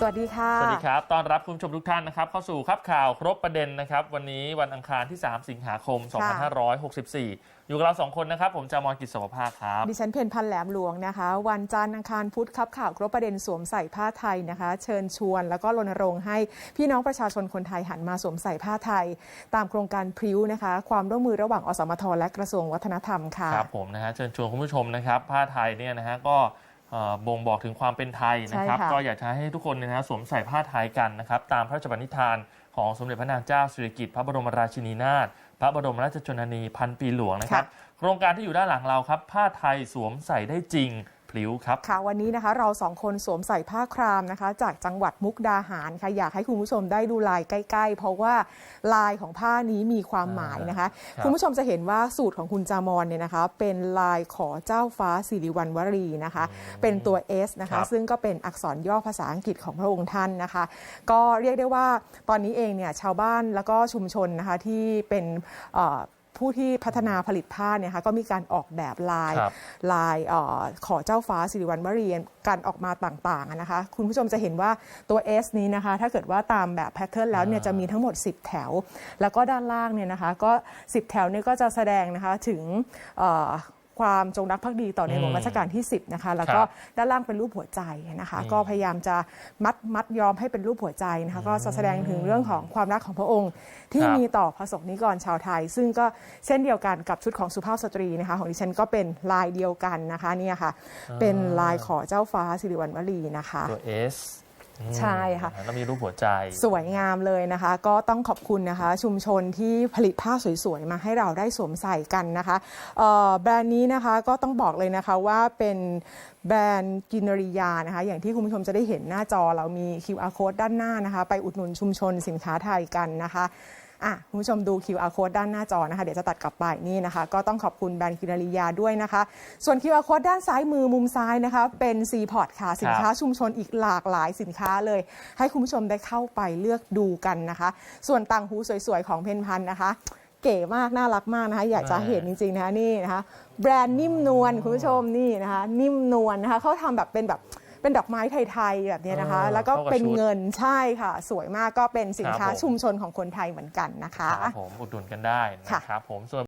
สวัสดีค่ะ สวัสดีครับ ต้อนรับคุณผู้ชมทุกท่านนะครับ เข้าสู่ครับข่าวครบประเด็นนะครับ วันนี้วันอังคารที่ 3 สิงหาคมค่ะ2564 อยู่กับเราสองคนนะครับ ผมจามอนกิจสวภาครับ ดิฉันเพนพันธ์แหลมหลวงนะคะ วันจันทร์อังคารพุธครับข่าวครบประเด็นสวมใส่ผ้าไทยนะคะ เชิญชวนแล้วก็รณรงค์ให้พี่น้องประชาชนคนไทยหันมาสวมใส่ผ้าไทย ตามโครงการพริ้วนะคะ ความร่วมมือระหว่างอสมทและกระทรวงวัฒนธรรมค่ะ ครับผมนะฮะเชิญชวนคุณผู้ชมนะครับผ้าไทยเนี่ยนะฮะก็ เอ่อบ่งบอกถึงความเป็นไทยนะครับ ใช่ค่ะ ก็อยากจะให้ทุกคนเนยนะฮะสวมใส่ผ้าไทยกันนะครับ ตามพระราชบัญญัติทานของสมเด็จพระนางเจ้าสิริกิติ์พระบรมราชินีนาถพระบรมราชชนนีพันปีหลวงนะครับ โครงการที่อยู่ด้านหลังเราครับ ผ้าไทยสวมใส่ได้จริง พลิ้วครับค่ะวันนี้นะคะเราสองคนสวมใส่ผ้าครามนะคะ จากจังหวัดมุกดาหารค่ะอยากให้คุณผู้ชมได้ดูลายใกล้ ๆ เพราะว่าลายของผ้านี้มีความหมายนะคะครับคุณผู้ชมจะเห็นว่าสูตรของคุณจามอนเนี่ยนะคะ เป็นลายขอเจ้าฟ้าสิริวัณวรีนะคะ เป็นตัว S นะครัคะบซึ่งก็เป็นอักษรย่อภาษาอังกฤษของพระองค์ท่านนะคะ ก็เรียกได้ว่าตอนนี้เองเนี่ยชาวบ้านแล้วก็ชุมชนนะคะที่เป็นเอ่อ ผู้ที่พัฒนาผลิตผ้าเนี่ยค่ะก็มีการออกแบบลายครับลายเออขอเจ้าฟ้าสิริวัณวรีการออกมาต่างๆอะนะคะคุณผู้ชมจะเห็นว่าตัว S นี้นะคะ ถ้าเกิดว่าตามแบบแพทเทิร์นแล้วเนี่ยอ่าจะมีทั้งหมด 10 แถว แล้วก็ด้านล่างเนี่ยนะคะก็ 10 แถวเนี่ยก็จะแสดงนะคะถึงเอ่อ ความจงรักภักดีต่อในหลวงอืมรัชกาลที่ 10นะคะแล้วก็ครับด้านล่างเป็นรูปหัวใจนะคะนี่ก็พยายามจะมัดมัดยอมให้เป็นรูปหัวใจนะคะก็จะแสดงถึงเรื่องของความรักของพระองค์ ที่ครับมีต่อพระสงฆ์นิกรชาวไทย ซึ่งก็เช่นเดียวกันกับชุดของสุภาพสตรีนะคะของดิฉันก็เป็นลายเดียวกันนะคะเนี่ยค่ะเป็นลายขอเจ้าฟ้าสิริวัณวลีนะคะตัว S อืม ใช่ค่ะแล้วมีรูปหัวใจ สวยงามเลยนะคะ ก็ต้องขอบคุณนะคะ ชุมชนที่ผลิตผ้าสวยๆ มาให้เราได้สวมใส่กันนะคะเอ่อแบรนด์นี้นะคะก็ต้องบอกเลยนะคะว่าเป็นแบรนด์กินรียานะคะ อย่างที่คุณผู้ชมจะได้เห็นหน้าจอเรามี QR code ด้านหน้านะคะ ไปอุดหนุนชุมชนสินค้าไทยกันนะคะ อะคุณผู้ชมดู QR code ด้านหน้าจอนะคะ เดี๋ยวจะตัดกลับไปนี่นะคะ ก็ต้องขอบคุณแบรนด์กินรียาด้วยนะคะ ส่วน QR code ด้านซ้ายมือมุมซ้ายนะคะ เป็น c p o t ค่ะ สินค้าชุมชนอีกหลากหลายสินค้าเลย ให้คุณผู้ชมได้เข้าไปเลือกดูกันนะคะ ส่วนต่างหูสวยๆ ของเพนพันนะคะเก๋มากน่ารักมากนะคะ อยากจะเห็นจริงๆนะคะนี่นะคะ แบรนด์นิ่มนวลคุณผู้ชมนี่นะคะ นิ่มนวลนะคะเขาทำแบบเป็นแบบ เป็นดอกไม้ไทยๆแบบนี้นะคะเออแล้วก็เข้ากับเป็นชุดเงินใช่ค่ะ สวยมากก็เป็นสินค้าครับผมชุมชนของคนไทยเหมือนกันนะคะครับผมอุดหนุนกันได้นะครับผมส่วน